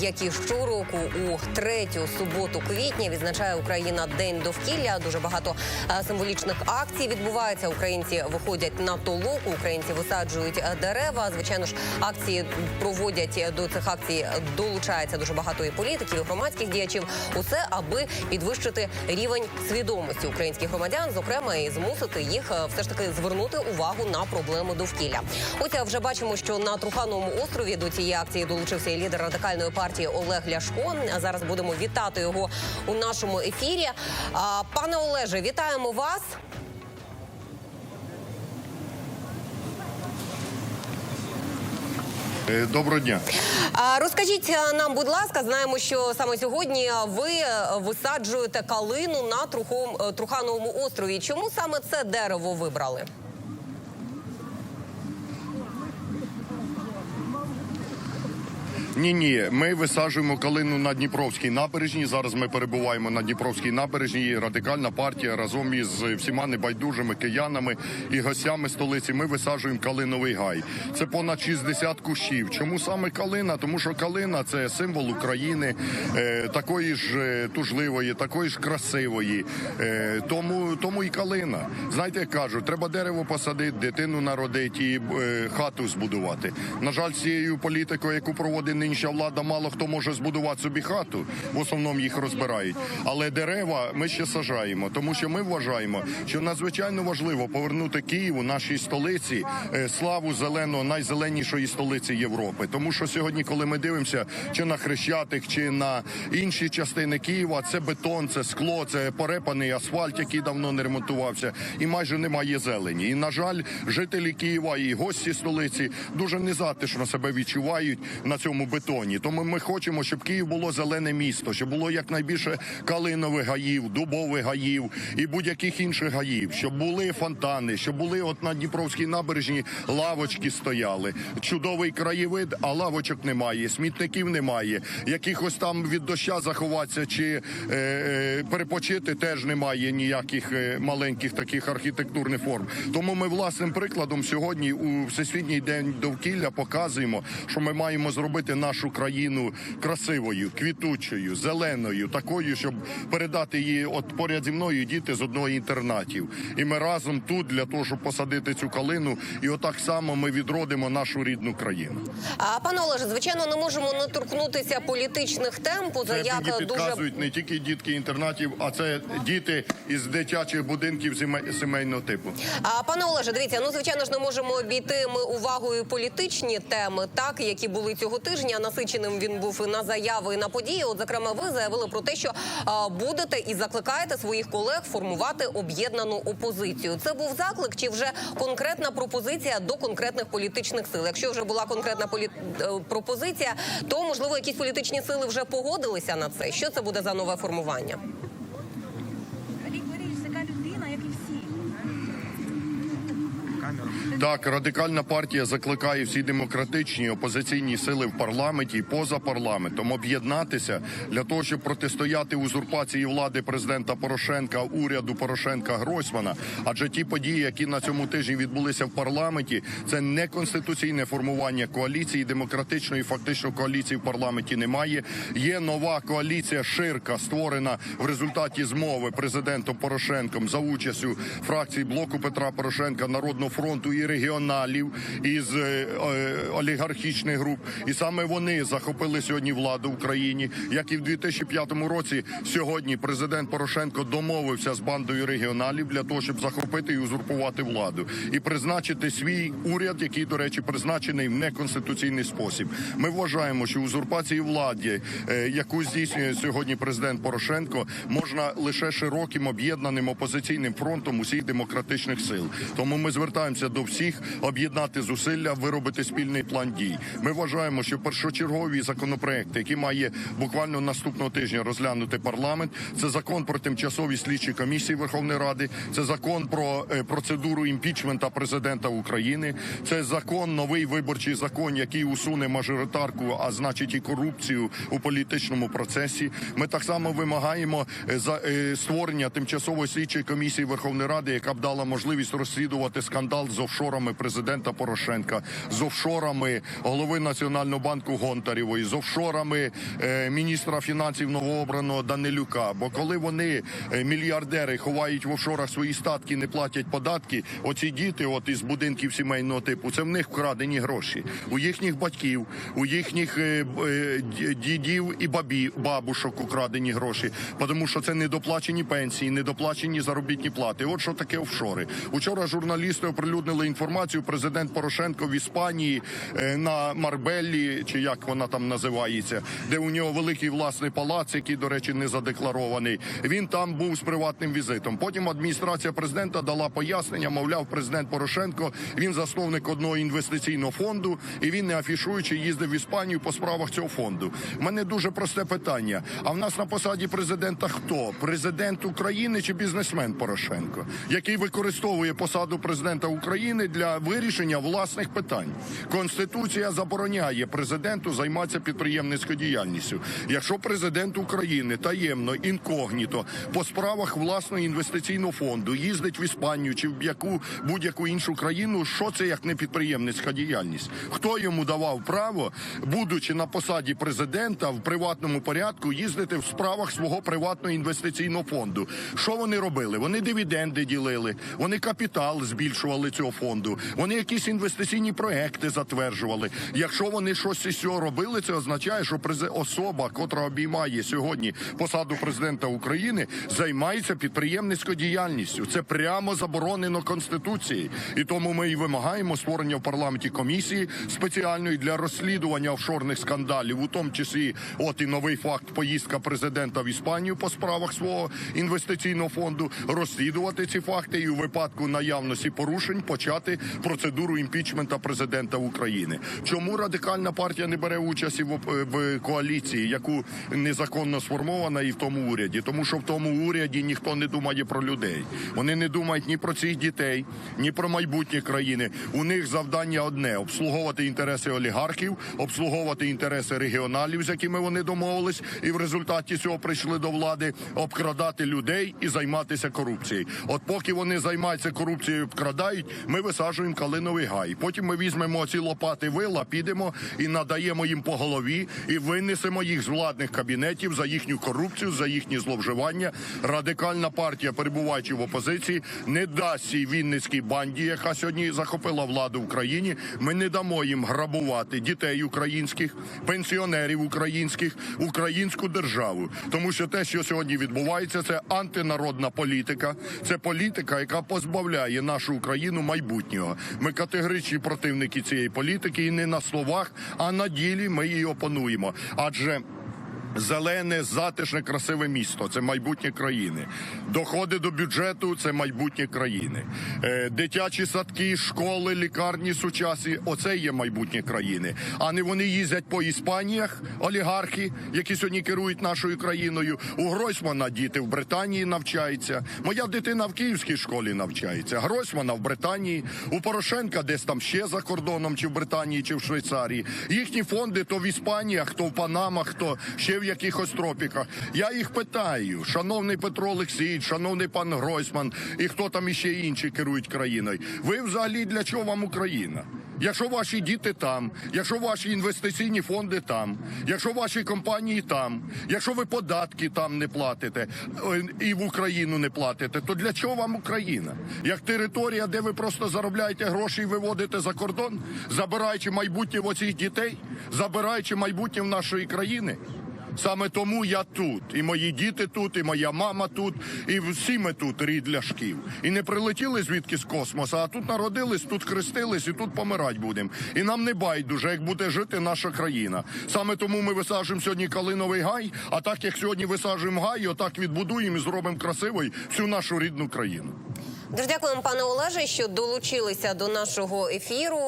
Як і щороку у третю суботу квітня відзначає Україна День довкілля. Дуже багато символічних акцій відбувається. Українці виходять на толоку, українці висаджують дерева. Звичайно ж, акції проводять до цих акцій. Долучається дуже багато і політиків, і громадських діячів. Усе аби підвищити рівень свідомості українських громадян, зокрема і змусити їх все ж таки звернути увагу на проблеми довкілля. Ось вже бачимо, що на Трухановому острові до цієї акції долучився і лідер радикальної партії Олег Ляшко. Зараз будемо вітати його у нашому ефірі. Пане Олеже, вітаємо вас. Е, Доброго дня. Розкажіть е, нам, будь ласка, знаємо, що саме сьогодні ви е, висаджуєте калину на Трухановому острові. Чому саме це дерево вибрали? Ні, ні, ми висаджуємо калину на Дніпровській набережній. Зараз ми перебуваємо на Дніпровській набережній. Радикальна партія разом із всіма небайдужими киянами і гостями столиці. Ми висаджуємо калиновий гай. Це понад 60 кущів. Чому саме калина? Тому що калина це символ України, е, такої ж е, тужливої, такої ж красивої. Е, тому, тому і калина. Знаєте, як кажуть, треба дерево посадити, дитину народити і хату збудувати. На жаль, цією політикою, яку проводить нинішня влада, мало хто може збудувати собі хату. В основному їх розбирають. Але дерева ми ще сажаємо, тому що ми вважаємо, що надзвичайно важливо повернути Києву, нашій столиці, е, славу зеленого, найзеленішої столиці Європи. Тому що сьогодні, коли ми дивимося чи на Хрещатик, чи на інші частини Києва, це бетон, це скло, це порепаний асфальт, який давно не ремонтувався, і майже немає зелені. І на жаль, жителі Києва і гості столиці дуже незатишно себе відчувають на цьому бетоні. Тому ми хочемо, щоб Київ було зелене місто, щоб було якнайбільше калинових гаїв, дубових гаїв і будь-яких інших гаїв, щоб були фонтани, щоб були от на Дніпровській набережні лавочки стояли. Чудовий краєвид, а лавочок немає, смітників немає. Якихось там від доща заховатися чи е, е, перепочити теж немає ніяких е, маленьких таких архітектурних форм. Тому ми власним прикладом сьогодні у всесвітній день довкілля показуємо, що ми маємо зробити нашу країну красивою, квітучою, зеленою, такою, щоб передати її. От поряд зі мною діти з одного інтернатів, і ми разом тут для того, щоб посадити цю калину, і отак само ми відродимо нашу рідну країну. А пане Олеже, звичайно, не можемо не торкнутися політичних тем, поза Це як мені дуже не тільки дітки інтернатів, а це діти із дитячих будинків сіме- сімейного типу. А пане Олеже, дивіться, ну звичайно ж не можемо обійти ми увагою політичні теми, так які були цього тижня. Насиченим він був і на заяви і на події. От зокрема, ви заявили про те, що будете і закликаєте своїх колег формувати об'єднану опозицію. Це був заклик, чи вже конкретна пропозиція до конкретних політичних сил? Якщо вже була конкретна полі... е, пропозиція, то можливо якісь політичні сили вже погодилися на це. Що це буде за нове формування? Так, радикальна партія закликає всі демократичні опозиційні сили в парламенті і поза парламентом об'єднатися для того, щоб протистояти узурпації влади президента Порошенка, уряду Порошенка Гройсмана. Адже ті події, які на цьому тижні відбулися в парламенті, це не конституційне формування коаліції. Демократичної фактично коаліції в парламенті немає. Є нова коаліція ширка, створена в результаті змови президентом Порошенком за участю фракції блоку Петра Порошенка, Народного фронту і регіоналів із е, е, олігархічних груп. І саме вони захопили сьогодні владу в Україні. Як і в 2005 році, сьогодні президент Порошенко домовився з бандою регіоналів для того, щоб захопити і узурпувати владу і призначити свій уряд, який, до речі, призначений в неконституційний спосіб. Ми вважаємо, що узурпації влади, е, яку здійснює сьогодні президент Порошенко, можна лише широким об'єднаним опозиційним фронтом усіх демократичних сил. Тому ми звертаємося до всіх об'єднати зусилля, виробити спільний план дій. Ми вважаємо, що першочергові законопроекти, які має буквально наступного тижня розглянути парламент, це закон про тимчасові слідчі комісії Верховної Ради, це закон про е, процедуру імпічмента президента України, це закон, новий виборчий закон, який усуне мажоритарку, а значить і корупцію у політичному процесі. Ми так само вимагаємо е, е, створення тимчасової слідчої комісії Верховної Ради, яка б дала можливість розслідувати скандал з офшорами офшорами президента Порошенка, з офшорами голови Національного банку Гонтарєвої, з офшорами е, міністра фінансів новообраного Данилюка. Бо коли вони е, мільярдери ховають в офшорах свої статки, не платять податки, оці діти, от із будинків сімейного типу, це в них вкрадені гроші. У їхніх батьків, у їхніх е, е, дідів і бабі, бабушок украдені гроші, тому що це недоплачені пенсії, недоплачені заробітні плати. От що таке офшори. Учора журналісти оприлюднили інформацію. Президент Порошенко в Іспанії е, на Марбеллі, чи як вона там називається, де у нього великий власний палац, який, до речі, не задекларований. Він там був з приватним візитом. Потім адміністрація президента дала пояснення. Мовляв, президент Порошенко він засновник одного інвестиційного фонду, і він не афішуючи їздив в Іспанію по справах цього фонду. У мене дуже просте питання. А в нас на посаді президента хто? Президент України чи бізнесмен Порошенко, який використовує посаду президента України для вирішення власних питань? Конституція забороняє президенту займатися підприємницькою діяльністю. Якщо президент України таємно інкогніто по справах власного інвестиційного фонду їздить в Іспанію чи в яку будь-яку іншу країну, що це як не підприємницька діяльність? Хто йому давав право, будучи на посаді президента в приватному порядку, їздити в справах свого приватного інвестиційного фонду? Що вони робили? Вони дивіденди ділили, вони капітал збільшували цього фонду, вони якісь інвестиційні проекти затверджували. Якщо вони щось із цього робили, це означає, що особа, котра обіймає сьогодні посаду президента України, займається підприємницькою діяльністю. Це прямо заборонено конституцією. І тому ми і вимагаємо створення в парламенті комісії спеціальної для розслідування офшорних скандалів, у тому числі, от і новий факт поїздка президента в Іспанію по справах свого інвестиційного фонду, розслідувати ці факти і у випадку наявності порушень почати процедуру імпічмента президента України. Чому радикальна партія не бере участі в, в коаліції, яку незаконно сформована, і в тому уряді? Тому що в тому уряді ніхто не думає про людей. Вони не думають ні про цих дітей, ні про майбутнє країни. У них завдання одне обслуговувати інтереси олігархів, обслуговувати інтереси регіоналів, з якими вони домовились, і в результаті цього прийшли до влади обкрадати людей і займатися корупцією. От поки вони займаються корупцією, обкрадають, ми висаджуємо калиновий гай. Потім ми візьмемо ці лопати вила, підемо і надаємо їм по голові, і винесемо їх з владних кабінетів за їхню корупцію, за їхні зловживання. Радикальна партія, перебуваючи в опозиції, не дасть цій вінницькій банді, яка сьогодні захопила владу в країні. Ми не дамо їм грабувати дітей українських, пенсіонерів українських, українську державу. Тому що те, що сьогодні відбувається, це антинародна політика. Це політика, яка позбавляє нашу Україну майбутнього. Ми категоричні противники цієї політики, і не на словах, а на ділі ми її опануємо. Адже Зелене, затишне, красиве місто це майбутнє країни. Доходи до бюджету це майбутнє країни. Е, дитячі садки, школи, лікарні сучасні оце є майбутнє країни. А не вони їздять по Іспаніях, олігархи, які сьогодні керують нашою країною. У Гройсмана діти в Британії навчаються. Моя дитина в київській школі навчається. Гройсмана в Британії. У Порошенка десь там ще за кордоном, чи в Британії, чи в Швейцарії. Їхні фонди то в Іспаніях, то в Панамах, то ще в якихось тропіках. Я їх питаю, шановний Петро Олексійович, шановний пан Гройсман, і хто там іще інші керують країною. Ви взагалі для чого вам Україна? Якщо ваші діти там, якщо ваші інвестиційні фонди там, якщо ваші компанії там, якщо ви податки там не платите е, і в Україну не платите, то для чого вам Україна? Як територія, де ви просто заробляєте гроші і виводите за кордон, забираючи майбутнє оцих дітей, забираючи майбутнє в нашої країни? Саме тому я тут, і мої діти тут, і моя мама тут, і всі ми тут рід ляшків. І не прилетіли звідки з космоса, а тут народились, тут хрестились і тут помирать будемо. І нам не байдуже, як буде жити наша країна. Саме тому ми висаджуємо сьогодні калиновий гай. А так як сьогодні висаджуємо гай, отак відбудуємо і зробимо красивою всю нашу рідну країну. Дуже дякуємо, пане Олеже, що долучилися до нашого ефіру.